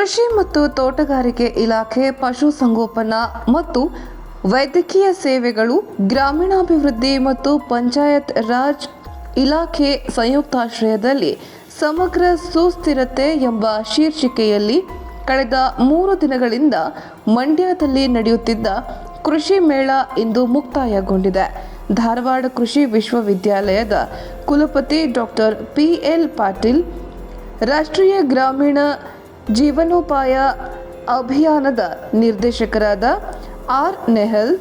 ಕೃಷಿ ಮತ್ತು ತೋಟಗಾರಿಕೆ ಇಲಾಖೆ ಪಶುಸಂಗೋಪನಾ ಮತ್ತು ವೈದ್ಯಕೀಯ ಸೇವೆಗಳು, ಗ್ರಾಮೀಣಾಭಿವೃದ್ಧಿ ಮತ್ತು ಪಂಚಾಯತ್ ರಾಜ್ ಇಲಾಖೆ ಸಂಯುಕ್ತಾಶ್ರಯದಲ್ಲಿ ಸಮಗ್ರ ಸುಸ್ಥಿರತೆ ಎಂಬ ಶೀರ್ಷಿಕೆಯಲ್ಲಿ ಕಳೆದ ಮೂರು ದಿನಗಳಿಂದ ಮಂಡ್ಯದಲ್ಲಿ ನಡೆಯುತ್ತಿದ್ದ ಕೃಷಿ ಮೇಳ ಇಂದು ಮುಕ್ತಾಯಗೊಂಡಿದೆ. ಧಾರವಾಡ ಕೃಷಿ ವಿಶ್ವವಿದ್ಯಾಲಯದ ಕುಲಪತಿ ಡಾಕ್ಟರ್ ಪಿ ಎಲ್ ಪಾಟೀಲ್, ರಾಷ್ಟ್ರೀಯ ಗ್ರಾಮೀಣ ಜೀವನೋಪಾಯ ಅಭಿಯಾನದ ನಿರ್ದೇಶಕರಾದ ಆರ್ ನೆಹಲ್,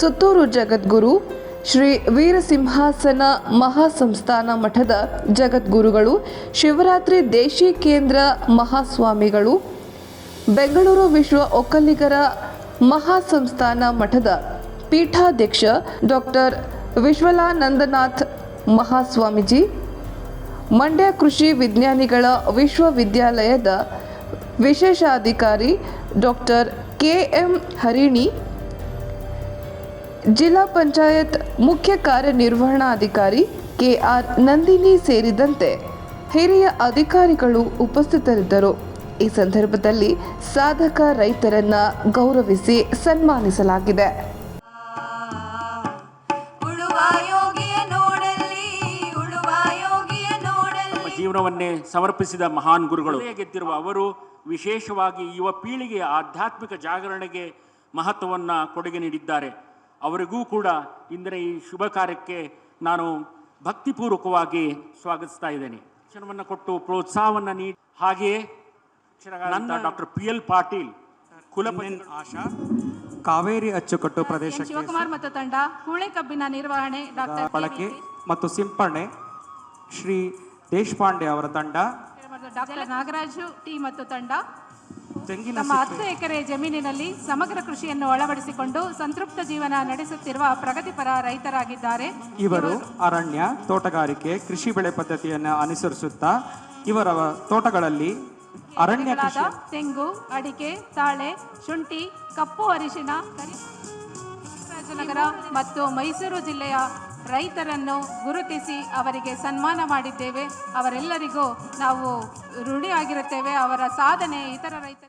ಸುತ್ತೂರು ಜಗದ್ಗುರು ಶ್ರೀ ವೀರಸಿಂಹಾಸನ ಮಹಾಸಂಸ್ಥಾನ ಮಠದ ಜಗದ್ಗುರುಗಳು, ಶಿವರಾತ್ರಿ ದೇಶಿ ಕೇಂದ್ರ ಮಹಾಸ್ವಾಮಿಗಳು, ಬೆಂಗಳೂರು ವಿಶ್ವ ಒಕ್ಕಲಿಗರ ಮಹಾಸಂಸ್ಥಾನ ಮಠದ ಪೀಠಾಧ್ಯಕ್ಷ ಡಾಕ್ಟರ್ ವಿಶ್ವಲಾನಂದನಾಥ್ ಮಹಾಸ್ವಾಮೀಜಿ ಮಂಡ್ಯ ಕೃಷಿ ವಿಜ್ಞಾನಿಗಳ ವಿಶ್ವವಿದ್ಯಾಲಯದ ವಿಶೇಷಾಧಿಕಾರಿ ಡಾಕ್ಟರ್ ಕೆ ಎಂ ಹರಿಣಿ, ಜಿಲ್ಲಾ ಪಂಚಾಯತ್ ಮುಖ್ಯ ಕಾರ್ಯನಿರ್ವಹಣಾಧಿಕಾರಿ ಕೆ ಆರ್ ನಂದಿನಿ ಸೇರಿದಂತೆ ಹಿರಿಯ ಅಧಿಕಾರಿಗಳು ಉಪಸ್ಥಿತರಿದ್ದರು. ಈ ಸಂದರ್ಭದಲ್ಲಿ ಸಾಧಕ ರೈತರನ್ನ ಗೌರವಿಸಿ ಸನ್ಮಾನಿಸಲಾಗಿದೆ. ಜೀವನವನ್ನೇ ಸಮರ್ಪಿಸಿದ ಮಹಾನ್ ಗುರುಗಳು. ಗೆದ್ದಿರುವ ಅವರು ವಿಶೇಷವಾಗಿ ಯುವ ಪೀಳಿಗೆಯ ಆಧ್ಯಾತ್ಮಿಕ ಜಾಗರಣೆಗೆ ಮಹತ್ವವನ್ನು ಕೊಡುಗೆ ನೀಡಿದ್ದಾರೆ. ಅವರಿಗೂ ಕೂಡ ಇಂದಿನ ಈ ಶುಭ ಕಾರ್ಯಕ್ಕೆ ನಾನು ಭಕ್ತಿಪೂರ್ವಕವಾಗಿ ಸ್ವಾಗತಿಸ್ತಾ ಇದ್ದೇನೆ. ಶಿಕ್ಷಣವನ್ನು ಕೊಟ್ಟು ಪ್ರೋತ್ಸಾಹವನ್ನು ನೀಡಿ ಹಾಗೆಯೇ ನನ್ನ ಡಾಕ್ಟರ್ ಪಿ ಎಲ್ ಪಾಟೀಲ್ ಕುಲಪತಿ ಆಶಾ ಕಾವೇರಿ ಅಚ್ಚುಕಟ್ಟು ಪ್ರದೇಶ ಪ್ರದೇಶಕ್ಕೆ ಶಿವಕುಮಾರ್ ಮತ್ತು ತಂಡ ಕೂಳೆ ಕಬ್ಬಿನ ನಿರ್ವಹಣೆ ಡಾಕ್ಟರ್ ಬಳಕೆ ಮತ್ತು ಸಿಂಪರಣೆ ಶ್ರೀ ದೇಶಪಾಂಡೆ ಅವರ ತಂಡ. ಡಾಕ್ಟರ್ ನಾಗರಾಜು ಟಿ ಮತ್ತು ತಂಡ. ತೆಂಗಿನ ನಮ್ಮ ಹತ್ತು ಎಕರೆ ಜಮೀನಿನಲ್ಲಿ ಸಮಗ್ರ ಕೃಷಿಯನ್ನು ಅಳವಡಿಸಿಕೊಂಡು ಸಂತೃಪ್ತ ಜೀವನ ನಡೆಸುತ್ತಿರುವ ಪ್ರಗತಿಪರ ರೈತರಾಗಿದ್ದಾರೆ. ಇವರು ಅರಣ್ಯ ತೋಟಗಾರಿಕೆ ಕೃಷಿ ಬೆಳೆ ಪದ್ಧತಿಯನ್ನು ಅನುಸರಿಸುತ್ತಾ ಇವರ ತೋಟಗಳಲ್ಲಿ ಅರಣ್ಯ ತೆಂಗು ಅಡಿಕೆ ತಾಳೆ ಶುಂಠಿ ಕಪ್ಪು ಅರಿಶಿನ ಕರಿ ಚಾಮರಾಜನಗರ ಮತ್ತು ಮೈಸೂರು ಜಿಲ್ಲೆಯ ರೈತರನ್ನು ಗುರುತಿಸಿ ಅವರಿಗೆ ಸನ್ಮಾನ ಮಾಡಿದ್ದೇವೆ. ಅವರೆಲ್ಲರಿಗೂ ನಾವು ಋಣಿಯಾಗಿರುತ್ತೇವೆ. ಅವರ ಸಾಧನೆ ಇತರ ರೈತ